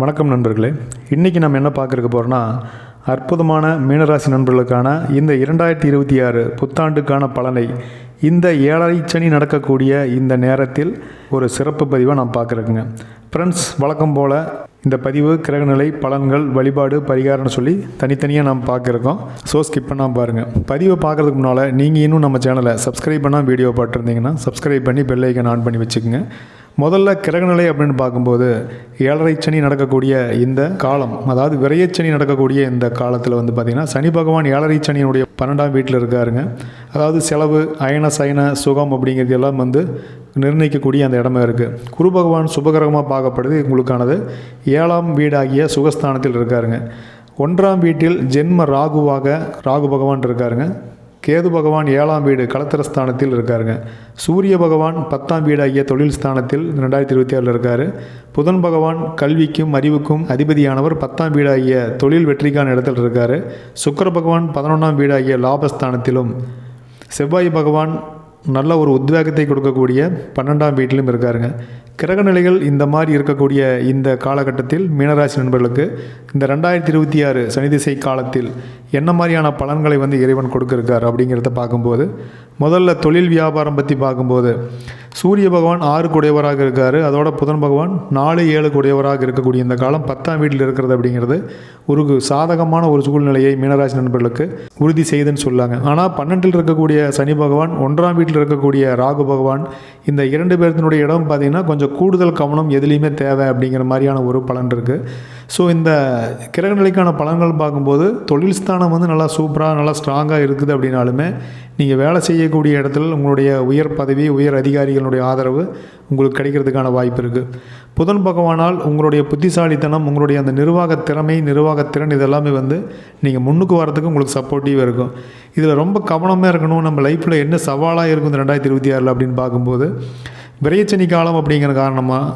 வணக்கம் நண்பர்களே. இன்றைக்கி நம்ம என்ன பார்க்குறக்க போகிறோன்னா அற்புதமான மீனராசி நண்பர்களுக்கான இந்த இரண்டாயிரத்தி இருபத்தி ஆறு புத்தாண்டுக்கான பலனை இந்த ஏழரை சனி நடக்கக்கூடிய இந்த நேரத்தில் ஒரு சிறப்பு பதிவை நான் பார்க்குறேங்க ஃப்ரெண்ட்ஸ் வழக்கம் போல் இந்த பதிவு கிரகநிலை பலன்கள் வழிபாடு பரிகாரம்னு சொல்லி தனித்தனியாக நாம் பார்க்குறோம் ஸோ ஸ்கிப் பண்ணால் பாருங்கள் பதிவை பார்க்குறதுக்கு முன்னால் நீங்கள் இன்னும் நம்ம சேனலை சப்ஸ்கிரைப் பண்ணால் வீடியோ பார்த்துருந்தீங்கன்னா சப்ஸ்கிரைப் பண்ணி பெல்லைக்கன் ஆன் பண்ணி வச்சுக்கோங்க. முதல்ல கிரகநிலை அப்படின்னு பார்க்கும்போது ஏழரை சனி நடக்கக்கூடிய இந்த காலம் அதாவது விரையச்சனி நடக்கக்கூடிய இந்த காலத்தில் வந்து பார்த்திங்கன்னா சனி பகவான் ஏழரை சனியினுடைய பன்னெண்டாம் வீட்டில் இருக்காருங்க. அதாவது செலவு அயன சயன சுகம் அப்படிங்கிறது எல்லாம் வந்து நிர்ணயிக்கக்கூடிய அந்த இடமே இருக்குது குரு பகவான் சுபகிரகமாக பார்க்கப்படுது உங்களுக்கானது ஏழாம் வீடாகிய சுகஸ்தானத்தில் இருக்காருங்க. ஒன்றாம் வீட்டில் ஜென்ம ராகுவாக ராகு பகவான் இருக்காருங்க. கேது பகவான் ஏழாம் வீடு களத்திரஸ்தானத்தில் இருக்காருங்க. சூரிய பகவான் பத்தாம் வீடாகிய தொழில் ஸ்தானத்தில் ரெண்டாயிரத்தி இருபத்தி ஆறில் இருக்கார். புதன் பகவான் கல்விக்கும் அறிவுக்கும் அதிபதியானவர் பத்தாம் வீடாகிய தொழில் வெற்றிக்கான இடத்தில் இருக்கார். சுக்கர பகவான் பதினொன்றாம் வீடாகிய லாபஸ்தானத்திலும் செவ்வாய் பகவான் நல்ல ஒரு உத்வேகத்தை கொடுக்கக்கூடிய பன்னெண்டாம் வீட்டிலும் இருக்காருங்க. கிரக நிலைகள் இந்த மாதிரி இருக்கக்கூடிய இந்த காலகட்டத்தில் மீனராசி நண்பர்களுக்கு இந்த ரெண்டாயிரத்தி இருபத்தி ஆறு சனி திசை காலத்தில் என்ன மாதிரியான பலன்களை வந்து இறைவன் கொடுக்கிருக்கார் அப்படிங்கிறத பார்க்கும்போது முதல்ல தொழில் வியாபாரம் பற்றி பார்க்கும்போது சூரிய பகவான் ஆறு குடையவராக இருக்கார். அதோட புதன் பகவான் நாலு ஏழு குடையவராக இருக்கக்கூடிய இந்த காலம் பத்தாம் வீட்டில் இருக்கிறது அப்படிங்கிறது ஒரு சாதகமான ஒரு சூழ்நிலையை மீனராசி நண்பர்களுக்கு உறுதி செய்துன்னு சொல்லாங்க. ஆனால் பன்னெண்டில் இருக்கக்கூடிய சனி பகவான் ஒன்றாம் வீட்டில் இருக்கக்கூடிய ராகு பகவான் இந்த இரண்டு பேர்த்தினுடைய இடம் பார்த்திங்கன்னா கொஞ்சம் கூடுதல் கவனம் எதுலேயுமே தேவை அப்படிங்கிற மாதிரியான ஒரு பலன் இருக்குது ஸோ இந்த கிரகநிலைக்கான பலன்கள் பார்க்கும்போது தொழில் ஸ்தானம் வந்து நல்லா சூப்பராக நல்லா ஸ்ட்ராங்காக இருக்குது அப்படின்னாலுமே நீங்கள் வேலை செய்யக்கூடிய இடத்துல உங்களுடைய உயர் பதவி உயர் அதிகாரிகளுடைய ஆதரவு உங்களுக்கு கிடைக்கிறதுக்கான வாய்ப்பு இருக்குது புதன் பகவானால் உங்களுடைய புத்திசாலித்தனம் உங்களுடைய அந்த நிர்வாக திறமை நிர்வாகத்திறன் இதெல்லாமே வந்து நீங்கள் முன்னுக்கு வரதுக்கு உங்களுக்கு சப்போர்ட்டிவாக இருக்கும். இதில் ரொம்ப கவனமாக இருக்கணும். நம்ம லைஃப்பில் என்ன சவாலாக இருக்கும் இந்த ரெண்டாயிரத்தி இருபத்தி ஆறில் அப்படின்னு பார்க்கும்போது விரையச்சனி காலம் அப்படிங்கிற காரணமாக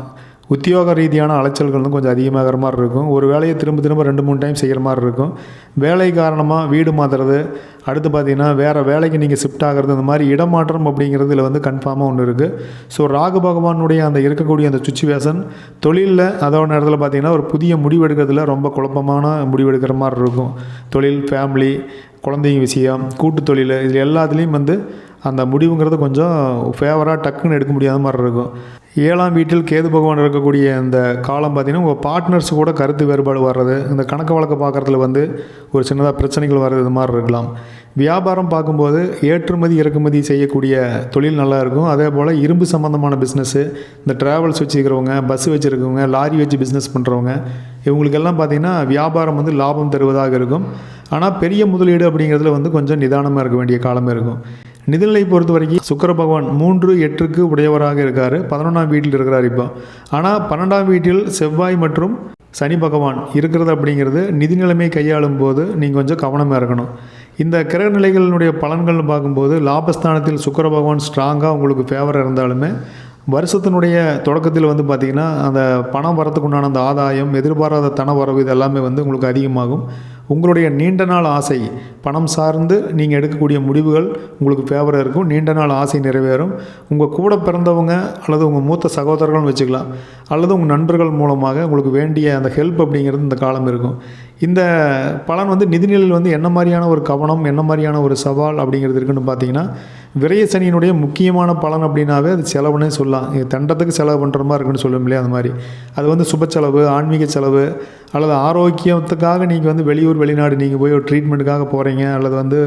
உத்தியோக ரீதியான அலைச்சல்கள் வந்து கொஞ்சம் அதிகமாகிற மாதிரி இருக்கும். ஒரு வேலையை திரும்ப திரும்ப ரெண்டு மூணு டைம் செய்கிற மாதிரி இருக்கும். வேலை காரணமாக வீடு மாற்றுறது அடுத்து பார்த்திங்கன்னா வேறு வேலைக்கு நீங்கள் ஷிஃப்ட் ஆகிறது இந்த மாதிரி இடமாற்றம் அப்படிங்கிறதுல வந்து கன்ஃபார்மாக ஒன்று இருக்குது ஸோ ராகு பகவானுடைய அந்த இருக்கக்கூடிய அந்த சுச்சுவேஷன் தொழிலில் அதோட நேரத்தில் பார்த்திங்கன்னா ஒரு புதிய முடிவெடுக்கிறதுல ரொம்ப குழப்பமான முடிவெடுக்கிற மாதிரி இருக்கும். தொழில் ஃபேமிலி குழந்தைங்க விஷயம் கூட்டு தொழில் இது எல்லாத்துலேயும் வந்து அந்த முடிவுங்கிறது கொஞ்சம் ஃபேவராக டக்குன்னு எடுக்க முடியாத மாதிரி இருக்கும். ஏழாம் வீட்டில் கேது பகவான் இருக்கக்கூடிய இந்த காலம் பார்த்திங்கன்னா உங்கள் பார்ட்னர்ஸ் கூட கருத்து வேறுபாடு வர்றது இந்த கணக்கு வழக்கு பார்க்குறதுல வந்து ஒரு சின்னதாக பிரச்சனைகள் வர்றது இது மாதிரி இருக்கலாம். வியாபாரம் பார்க்கும்போது ஏற்றுமதி இறக்குமதி செய்யக்கூடிய தொழில் நல்லா இருக்கும். அதே போல் இரும்பு சம்மந்தமான பிஸ்னஸ்ஸு இந்த ட்ராவல்ஸ் வச்சுருக்கிறவங்க பஸ் வச்சுருக்கவங்க லாரி வச்சு பிஸ்னஸ் பண்ணுறவங்க இவங்களுக்கெல்லாம் பார்த்திங்கன்னா வியாபாரம் வந்து லாபம் தருவதாக இருக்கும். ஆனால் பெரிய முதலீடு அப்படிங்கிறதுல வந்து கொஞ்சம் நிதானமாக இருக்க வேண்டிய காலமே இருக்கும். நிதிநிலை பொறுத்த வரைக்கும் சுக்கர பகவான் மூன்று எட்டுக்கு உடையவராக இருக்கார். பதினொன்றாம் வீட்டில் இருக்கிறார் இப்போ. ஆனால் பன்னெண்டாம் வீட்டில் செவ்வாய் மற்றும் சனி பகவான் இருக்கிறது அப்படிங்கிறது நிதி நிலைமை கையாளும் போது நீங்கள் கொஞ்சம் கவனமாக இருக்கணும். இந்த கிரக நிலைகளினுடைய பலன்கள்னு பார்க்கும்போது லாபஸ்தானத்தில் சுக்கர பகவான் ஸ்ட்ராங்காக உங்களுக்கு ஃபேவர் இருந்தாலுமே வருஷத்தினுடைய தொடக்கத்தில் வந்து பார்த்திங்கன்னா அந்த பணம் வரத்துக்கு உண்டான அந்த ஆதாயம் எதிர்பாராத தன வரவு இது எல்லாமே வந்து உங்களுக்கு அதிகமாகும். உங்களுடைய நீண்ட நாள் ஆசை பணம் சார்ந்து நீங்கள் எடுக்கக்கூடிய முடிவுகள் உங்களுக்கு ஃபேவராக இருக்கும். நீண்ட நாள் ஆசை நிறைவேறும். உங்கள் கூட பிறந்தவங்க அல்லது உங்கள் மூத்த சகோதரர்கள்னு வச்சுக்கலாம். அல்லது உங்கள் நண்பர்கள் மூலமாக உங்களுக்கு வேண்டிய அந்த ஹெல்ப் அப்படிங்கிறது இந்த காலம் இருக்கும். இந்த பலன் வந்து நிதிநிலையில் வந்து என்ன மாதிரியான ஒரு கவனம் என்ன மாதிரியான ஒரு சவால் அப்படிங்கிறது இருக்குன்னு பார்த்தீங்கன்னா விரயசனியினுடைய முக்கியமான பலன் அப்படின்னாவே அது செலவுன்னே சொல்லலாம். தண்டத்துக்கு செலவு பண்ணுற மாதிரி இருக்குன்னு சொல்லும் இல்லையா அந்த மாதிரி. அது வந்து சுப செலவு ஆன்மீக செலவு அல்லது ஆரோக்கியத்துக்காக நீங்கள் வந்து வெளியூர் வெளிநாடு நீங்கள் போய் ஒரு ட்ரீட்மெண்ட்டுக்காக போகிறீங்க அல்லது வந்து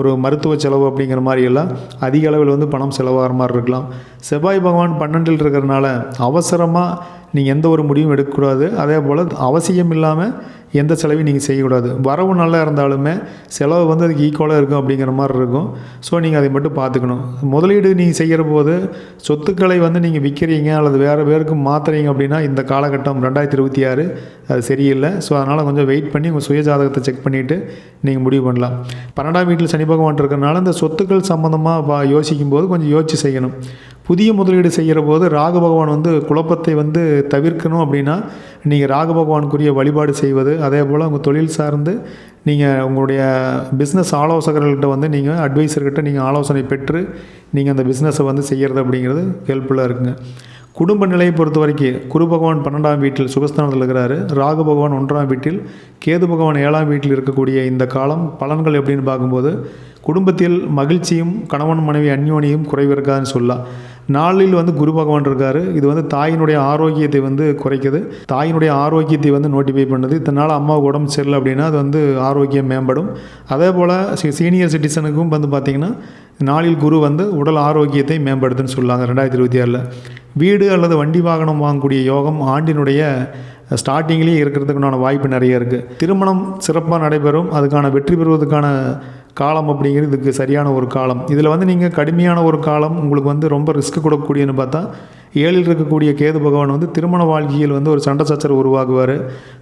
ஒரு மருத்துவ செலவு அப்படிங்கிற மாதிரி எல்லாம் அதிக அளவில் வந்து பணம் செலவாகிற மாதிரி இருக்கலாம். செவ்வாய் பகவான் பன்னெண்டில் இருக்கிறனால அவசரமாக நீங்கள் எந்த ஒரு முடிவும் எடுக்கக்கூடாது. அதே போல் அவசியம் இல்லாமல் எந்த செலவையும் நீங்கள் செய்யக்கூடாது. வரவு நல்லா இருந்தாலுமே செலவு வந்து அதுக்கு ஈக்குவலாக இருக்கும் அப்படிங்கிற மாதிரி இருக்கும். ஸோ நீங்கள் அதை மட்டும் பார்த்துக்கணும். முதலீடு நீங்கள் செய்கிற போது சொத்துக்களை வந்து நீங்கள் விற்கிறீங்க அல்லது வேறு பேருக்கு மாற்றுறீங்க அப்படின்னா இந்த காலகட்டம் ரெண்டாயிரத்தி இருபத்தி ஆறு அது சரியில்லை. ஸோ அதனால் கொஞ்சம் வெயிட் பண்ணி உங்கள் சுயஜாதகத்தை செக் பண்ணிவிட்டு நீங்கள் முடிவு பண்ணலாம். பன்னெண்டாம் வீட்டில் சனி சனி பகவான் இருக்கிறனால இந்த சொத்துக்கள் சம்மந்தமாக யோசிக்கும் போது கொஞ்சம் யோசிச்சு செய்யணும். புதிய முதலீடு செய்கிற போது ராகு பகவான் வந்து குழப்பத்தை வந்து தவிர்க்கணும் அப்படின்னா நீங்கள் ராகு பகவானுக்குரிய வழிபாடு செய்வது அதே போல் உங்கள் தொழில் சார்ந்து நீங்கள் உங்களுடைய பிஸ்னஸ் ஆலோசகர்கள்கிட்ட வந்து நீங்கள் அட்வைசர்கிட்ட நீங்கள் ஆலோசனை பெற்று நீங்கள் அந்த பிஸ்னஸை வந்து செய்கிறது அப்படிங்கிறது ஹெல்ப்ஃபுல்லாக இருக்குங்க. குடும்ப நிலையை பொறுத்த வரைக்கும் குரு பகவான் பன்னெண்டாம் வீட்டில் சுகஸ்தானத்தில் இருக்கிறாரு. ராகு பகவான் ஒன்றாம் வீட்டில் கேது பகவான் ஏழாம் வீட்டில் இருக்கக்கூடிய இந்த காலம் பலன்கள் எப்படின்னு பார்க்கும்போது குடும்பத்தில் மகிழ்ச்சியும் கணவன் மனைவி அந்யோனியும் குறைவு இருக்காதுன்னு சொல்லலாம். நாளில் வந்து குரு பகவான் இருக்கார். இது வந்து தாயினுடைய ஆரோக்கியத்தை வந்து குறைக்குது. தாயினுடைய ஆரோக்கியத்தை வந்து நோட்டிஃபை பண்ணுது. இதனால் அம்மாவுக்கு உடம்பு சரியில்லை அப்படின்னா அது வந்து ஆரோக்கியம் மேம்படும். அதே போல் சீனியர் சிட்டிசனுக்கும் வந்து பார்த்திங்கன்னா நாளில் குரு வந்து உடல் ஆரோக்கியத்தை மேம்படுத்துன்னு சொல்லாங்க. ரெண்டாயிரத்தி இருபத்தி ஆறில். வீடு அல்லது வண்டி வாகனம் வாங்கக்கூடிய யோகம் ஆண்டினுடைய ஸ்டார்டிங்லேயே இருக்கிறதுக்குண்டான வாய்ப்பு நிறைய இருக்குது திருமணம் சிறப்பாக நடைபெறும். அதுக்கான வெற்றி பெறுவதற்கான காலம் அப்படிங்கிறது இதுக்கு சரியான ஒரு காலம். இதில் வந்து நீங்கள் கடுமையான ஒரு காலம் உங்களுக்கு வந்து ரொம்ப ரிஸ்க் கொடுக்கக்கூடியன்னு பார்த்தா ஏழில் இருக்கக்கூடிய கேது பகவான் வந்து திருமண வாழ்க்கையில் வந்து ஒரு சண்டை சச்சரவு உருவாக்குவார்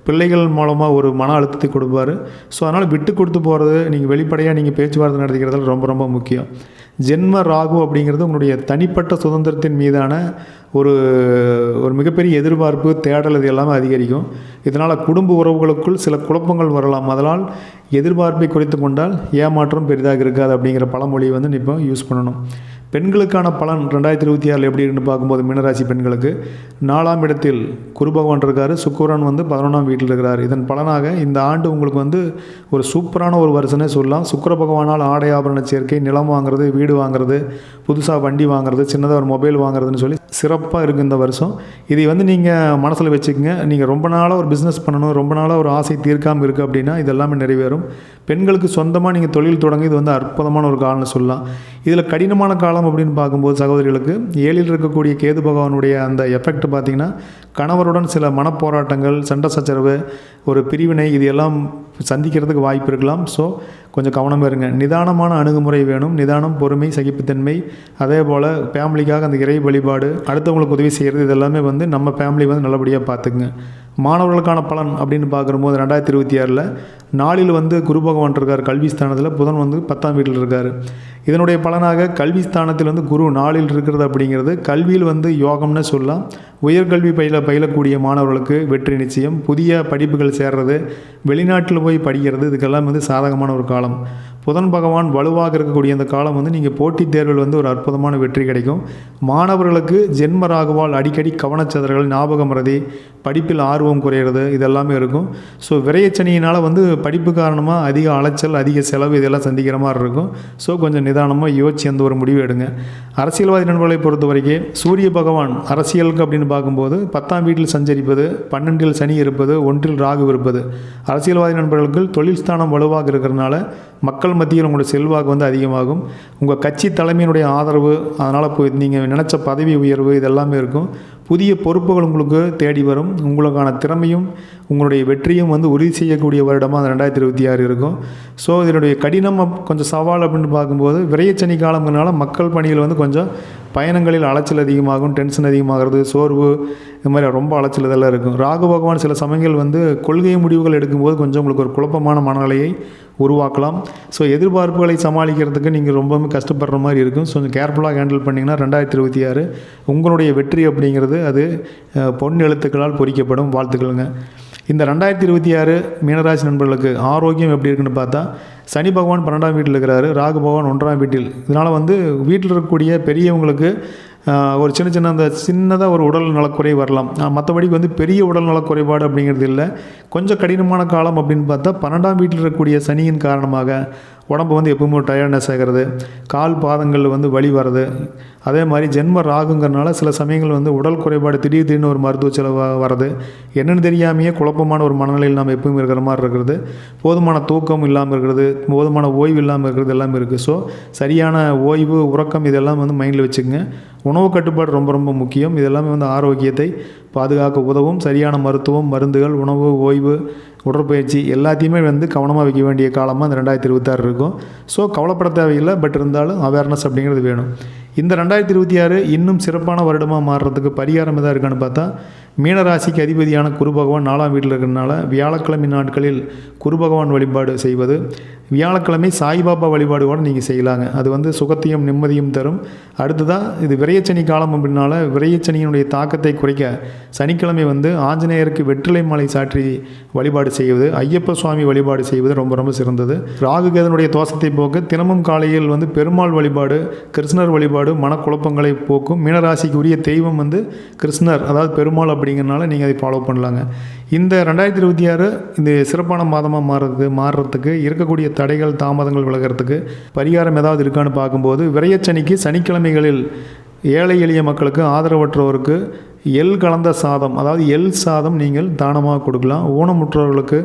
பிள்ளைகள் மூலமாக ஒரு மன அழுத்தத்தை கொடுப்பார். ஸோ அதனால் விட்டு கொடுத்து போகிறது நீங்கள் வெளிப்படையாக நீங்கள் பேச்சுவார்த்தை நடத்திக்கிறதுல ரொம்ப ரொம்ப முக்கியம். ஜென்ம ராகு அப்படிங்கிறது உங்களுடைய தனிப்பட்ட சுதந்திரத்தின் மீதான ஒரு ஒரு மிகப்பெரிய எதிர்பார்ப்பு தேடல் இது எல்லாமே அதிகரிக்கும். இதனால் குடும்ப உறவுகளுக்குள் சில குழப்பங்கள் வரலாம். அதனால் எதிர்பார்ப்பை குறைத்து கொண்டால் ஏமாற்றம் பெரிதாக இருக்காது அப்படிங்கிற பழமொழியை வந்து இப்போ யூஸ் பண்ணணும். பெண்களுக்கான பலன் ரெண்டாயிரத்தி இருபத்தி ஆறில் எப்படி இருக்குன்னு பார்க்கும்போது மீனராசி பெண்களுக்கு நாலாம் இடத்தில் குரு பகவான் இருக்கார். சுக்கரன் வந்து பதினொன்றாம் வீட்டில் இருக்கிறார். இதன் பலனாக இந்த ஆண்டு உங்களுக்கு வந்து ஒரு சூப்பரான ஒரு வருஷனே சொல்லலாம். சுக்கர பகவானால் ஆடை ஆபரண சேர்க்கை நிலம் வாங்குறது வீடு வாங்குறது புதுசாக வண்டி வாங்குறது சின்னதாக ஒரு மொபைல் வாங்குறதுன்னு சொல்லி சிறப்பாக இருக்குது இந்த வருஷம். இதை வந்து நீங்கள் மனசில் வச்சுக்கோங்க. நீங்கள் ரொம்ப நாளாக ஒரு பிஸ்னஸ் பண்ணணும். ரொம்ப நாளாக ஒரு ஆசை தீர்க்காமல் இருக்குது அப்படின்னா இது எல்லாமே நிறைவேறும். பெண்களுக்கு சொந்தமாக நீங்கள் தொழில் தொடங்கி இது வந்து அற்புதமான ஒரு காலம்னு சொல்லலாம். இதில் கடினமான காலம் அப்படின்னு பார்க்கும்போது சகோதரிகளுக்கு ஏழில் இருக்கக்கூடிய கேது பகவானுடைய அந்த எஃபெக்ட் பார்த்திங்கன்னா கணவருடன் சில மனப்போராட்டங்கள் சண்டை சச்சரவு ஒரு பிரிவினை இது எல்லாம் சந்திக்கிறதுக்கு வாய்ப்பு இருக்கலாம். ஸோ கொஞ்சம் கவனமாக இருங்க. நிதானமான அணுகுமுறை வேணும். நிதானம் பொறுமை சகிப்புத்தன்மை. அதே போல் ஃபேமிலிக்காக அந்த இறை வழிபாடு அடுத்தவங்களுக்கு உதவி செய்கிறது இதெல்லாமே வந்து நம்ம ஃபேமிலி வந்து நல்லபடியாக பார்த்துக்குங்க. மாணவர்களுக்கான பலன் அப்படின்னு பார்க்கும்போது ரெண்டாயிரத்தி இருபத்தி ஆறில் நாளில் வந்து குரு பகவான் இருக்கார் கல்வி ஸ்தானத்தில். புதன் வந்து பத்தாம் வீட்டில் இருக்கார். இதனுடைய பலனாக கல்வி ஸ்தானத்தில் வந்து குரு நாளில் இருக்கிறது அப்படிங்கிறது கல்வியில் வந்து யோகம்னு சொல்லலாம். உயர்கல்வி பயில பயிலக்கூடிய மாணவர்களுக்கு வெற்றி நிச்சயம். புதிய படிப்புகள் சேர்றது வெளிநாட்டில் போய் படிக்கிறது இதுக்கெல்லாம் வந்து சாதகமான ஒரு காலம். புதன் பகவான் வலுவாக இருக்கக்கூடிய அந்த காலம் வந்து நீங்கள் போட்டித் தேர்வில் வந்து ஒரு அற்புதமான வெற்றி கிடைக்கும். மாணவர்களுக்கு ஜென்ம ராகுவால் அடிக்கடி கவனச்சதறல் ஞாபகம் மறதி படிப்பில் ஆர்வம் குறையிறது இதெல்லாமே இருக்கும். ஸோ விரையச்சனியினால் வந்து படிப்பு காரணமாக அதிக அலைச்சல் அதிக செலவு இதெல்லாம் சந்திக்கிற மாதிரி இருக்கும். ஸோ கொஞ்சம் நிதானமாக யோசிச்சு அந்த ஒரு முடிவு எடுங்க. அரசியல்வாதி நண்பர்களை பொறுத்த வரைக்கும் சூரிய பகவான் அரசியலுக்கு அப்படின்னு பார்க்கும்போது பத்தாம் வீட்டில் சஞ்சரிப்பது பன்னெண்டில் சனி இருப்பது ஒன்றில் ராகு இருப்பது. அரசியல்வாதி நண்பர்களுக்கு தொழில் ஸ்தானம் வலுவாக இருக்கிறனால மக்கள் மத்தியில் உங்களுடைய செல்வாக்கு வந்து அதிகமாகும். உங்கள் கட்சி தலைமையினுடைய ஆதரவு அதனால் போய் நீங்கள் நினச்ச பதவி உயர்வு இதெல்லாமே இருக்கும். புதிய பொறுப்புகள் உங்களுக்கு தேடி வரும். உங்களுக்கான திறமையும் உங்களுடைய வெற்றியும் வந்து உறுதி செய்யக்கூடிய வருடமாக அந்த ரெண்டாயிரத்தி இருபத்தி ஆறு இருக்கும். ஸோ இதனுடைய கடினம் கொஞ்சம் சவால் அப்படின்னு பார்க்கும்போது விரையச்சனி காலம்னால மக்கள் பணியில் வந்து கொஞ்சம் பயணங்களில் அலைச்சல் அதிகமாகும் டென்ஷன் அதிகமாகிறது சோர்வு இது மாதிரி ரொம்ப அலைச்சல் இதெல்லாம் இருக்கும். ராகு பகவான் சில சமயங்கள் வந்து கொள்கை முடிவுகள் எடுக்கும்போது கொஞ்சம் உங்களுக்கு ஒரு குழப்பமான மனநிலையை உருவாக்கலாம். ஸோ எதிர்பார்ப்புகளை சமாளிக்கிறதுக்கு நீங்கள் ரொம்பவுமே கஷ்டப்படுற மாதிரி இருக்கும். ஸோ கொஞ்சம் கேர்ஃபுல்லாக ஹேண்டில் பண்ணிங்கன்னா ரெண்டாயிரத்தி இருபத்தி ஆறு உங்களுடைய வெற்றி அப்படிங்கிறது அது பொன் எழுத்துக்களால் பொறிக்கப்படும். வாழ்த்துக்களுங்க. இந்த ரெண்டாயிரத்தி இருபத்தி ஆறு மீனராசி நண்பர்களுக்கு ஆரோக்கியம் எப்படி இருக்குன்னு பார்த்தா சனி பகவான் பன்னெண்டாம் வீட்டில் இருக்கிறாரு ராகு பகவான் ஒன்றாம் வீட்டில். இதனால் வந்து வீட்டில் இருக்கக்கூடிய பெரியவங்களுக்கு ஒரு சின்ன சின்ன அந்த சின்னதாக ஒரு உடல் நலக்குறை வரலாம். மற்றபடி வந்து பெரிய உடல் நலக்குறைபாடு அப்படிங்கிறது இல்லை. கொஞ்சம் கடினமான காலம் அப்படின்னு பார்த்தா பன்னெண்டாம் வீட்டில் இருக்கக்கூடிய சனியின் காரணமாக உடம்பு வந்து எப்பவுமே டயர்ட்னஸ் ஆகிறது கால் பாதங்களில் வந்து வலி வர்றது. அதே மாதிரி ஜென்ம ராகுங்கிறனால சில சமயங்கள் வந்து உடல் குறைபாடு திடீர் திடீர்னு ஒரு மருத்துவ செலவு வர்றது. என்னென்னு தெரியாமையே குழப்பமான ஒரு மனநிலையில் நாம் எப்பவும் இருக்கிற மாதிரி இருக்கிறது. போதுமான தூக்கம் இல்லாமல் இருக்கிறது. போதுமான ஓய்வு இல்லாமல் இருக்கிறது எல்லாமே இருக்குது ஸோ சரியான ஓய்வு உறக்கம் இதெல்லாம் வந்து மைண்டில் வச்சுக்கோங்க. உணவு கட்டுப்பாடு ரொம்ப ரொம்ப முக்கியம். இதெல்லாமே வந்து ஆரோக்கியத்தை பாதுகாக்க உதவும். சரியான மருத்துவம் மருந்துகள் உணவு ஓய்வு உடற்பயிற்சி எல்லாத்தையுமே வந்து கவனமாக வைக்க வேண்டிய காலமாக இந்த ரெண்டாயிரத்தி இருபத்தாறு இருக்கும். ஸோ கவலைப்பட தேவையில்லை பட் இருந்தாலும் அவேர்னஸ் அப்படிங்கிறது வேணும். இந்த ரெண்டாயிரத்தி இருபத்தி ஆறு இன்னும் சிறப்பான வருடமாக மாறுறதுக்கு பரிகாரம் எதாக இருக்கான்னு பார்த்தா மீனராசிக்கு அதிபதியான குரு பகவான் நாலாம் வீட்டில் இருக்கிறதுனால வியாழக்கிழமை நாட்களில் குரு பகவான் வழிபாடு செய்வது வியாழக்கிழமை சாய்பாபா வழிபாடு கூட நீங்கள் செய்யலாங்க. அது வந்து சுகத்தையும் நிம்மதியும் தரும். அடுத்ததாக இது விரையச்சனி காலம் அப்படின்னால விரையச்சனியினுடைய தாக்கத்தை குறைக்க சனிக்கிழமை வந்து ஆஞ்சநேயருக்கு வெற்றிலை மாலை சாற்றி வழிபாடு செய்வது ஐயப்ப சுவாமி வழிபாடு செய்வது ரொம்ப ரொம்ப சிறந்தது. ராகு கேதனுடைய தோஷத்தை போக்க தினமும் காலையில் வந்து பெருமாள் வழிபாடு கிருஷ்ணர் வழிபாடு மனக்குழப்பங்களை போக்கும். மீனராசிக்கு உரிய தெய்வம் வந்து கிருஷ்ணர் அதாவது பெருமாள் அப்படிங்கிறனால நீங்கள் அதை ஃபாலோ பண்ணலாங்க. இந்த ரெண்டாயிரத்தி இருபத்தி ஆறு இந்த சிறப்பான மாதமாக மாறுறது மாறுறதுக்கு இருக்கக்கூடிய தடைகள் தாமதங்கள் விலகிறதுக்கு பரிகாரம் ஏதாவது இருக்கான்னு பார்க்கும்போது விரையச்சனிக்கு சனிக்கிழமைகளில் ஏழை எளிய மக்களுக்கு ஆதரவற்றோருக்கு எள் கலந்த சாதம் அதாவது எள் சாதம் நீங்கள் தானமாக கொடுக்கலாம். ஊனமுற்றவர்களுக்கு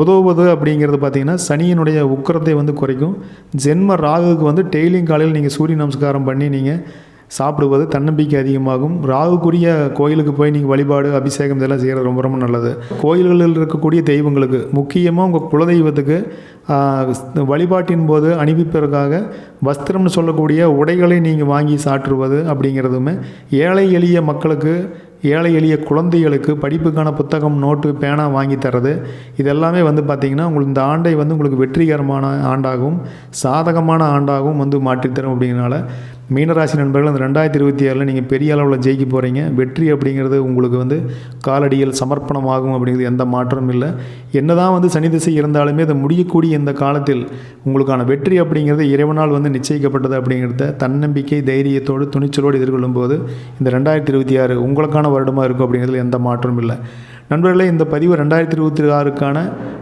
உதவுவது அப்படிங்கிறது பார்த்திங்கன்னா சனியினுடைய உக்கரத்தை வந்து குறைக்கும். ஜென்ம ராகுக்கு வந்து டெய்லியும் காலையில் நீங்கள் சூரிய நமஸ்காரம் பண்ணி நீங்கள் சாப்பிடுவது தன்னம்பிக்கை அதிகமாகும். ராகுக்குரிய கோயிலுக்கு போய் நீங்கள் வழிபாடு அபிஷேகம் இதெல்லாம் செய்கிறது ரொம்ப ரொம்ப நல்லது. கோயில்களில் இருக்கக்கூடிய தெய்வங்களுக்கு முக்கியமாக உங்கள் குலதெய்வத்துக்கு வழிபாட்டின் போது அணிவிப்பதற்காக வஸ்திரம்னு சொல்லக்கூடிய உடைகளை நீங்கள் வாங்கி சாற்றுவது அப்படிங்கிறதுமே ஏழை எளிய மக்களுக்கு ஏழை எளிய குழந்தைகளுக்கு படிப்புக்கான புத்தகம் நோட்டு பேனா வாங்கி தர்றது இதெல்லாமே வந்து பார்த்திங்கன்னா உங்களுக்கு இந்த ஆண்டை வந்து உங்களுக்கு வெற்றிகரமான ஆண்டாகவும் சாதகமான ஆண்டாகவும் வந்து மாற்றித்தரும் அப்படிங்கிறனால மீனராசி நண்பர்கள் அந்த ரெண்டாயிரத்தி இருபத்தி ஏழில் நீங்கள் பெரிய அளவில் ஜெயிக்க போகிறீங்க வெற்றி அப்படிங்கிறது உங்களுக்கு வந்து காலடியில் சமர்ப்பணமாகும் அப்படிங்கிறது எந்த மாற்றமும் இல்லை. என்னதான் வந்து சனி திசை இருந்தாலுமே அது முடியக்கூடிய இந்த காலத்தில் உங்களுக்கான வெற்றி அப்படிங்கிறது இறைவனால் வந்து நிச்சயிக்கப்பட்டது அப்படிங்கிறத தன்னம்பிக்கை தைரியத்தோடு துணிச்சலோடு எதிர்கொள்ளும் போது இந்த ரெண்டாயிரத்தி இருபத்தி ஆறு உங்களுக்கான வருடமாக இருக்கும் அப்படிங்கிறதுல எந்த மாற்றமும் இல்லை. நண்பர்களே இந்த பதிவு ரெண்டாயிரத்தி இருபத்தி ஆறுக்கான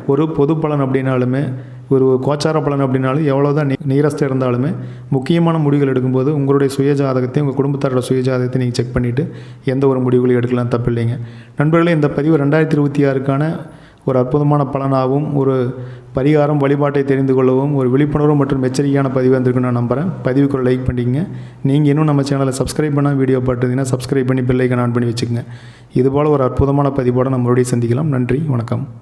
ஒரு பொது பலன் அப்படின்னாலுமே ஒரு கோச்சார பலன் அப்படின்னாலும் எவ்வளோ தான் நியரஸ்ட் இருந்தாலுமே முக்கியமான முடிவுகள் எடுக்கும்போது உங்களுடைய சுயஜாதகத்தை உங்கள் குடும்பத்தாரோட சுயஜாதகத்தை நீங்கள் செக் பண்ணிவிட்டு எந்த ஒரு முடிவுகளையும் எடுக்கலாம் தப்பில்லைங்க. நண்பர்களே இந்த பதிவு ரெண்டாயிரத்தி இருபத்தி ஆறுக்கான ஒரு அற்புதமான பலனாகவும் ஒரு பரிகாரம் வழிபாட்டை தெரிந்து கொள்ளவும் ஒரு விழிப்புணர்வு மற்றும் எச்சரிக்கையான பதிவு வந்திருக்குன்னு நான் நம்புகிறேன் பதிவுக்குள்ள லைக் பண்ணிக்கங்க. நீங்கள் இன்னும் நம்ம சேனலை சப்ஸ்கிரைப் பண்ணால் வீடியோ பார்த்துருந்தீங்கன்னா சப்ஸ்கிரைப் பண்ணி பெல்லைக்கன் ஆன் பண்ணி வச்சுக்கோங்க. இதுபோல் ஒரு அற்புதமான பதிவோடு நம்ம மறுபடியும் சந்திக்கலாம். நன்றி வணக்கம்.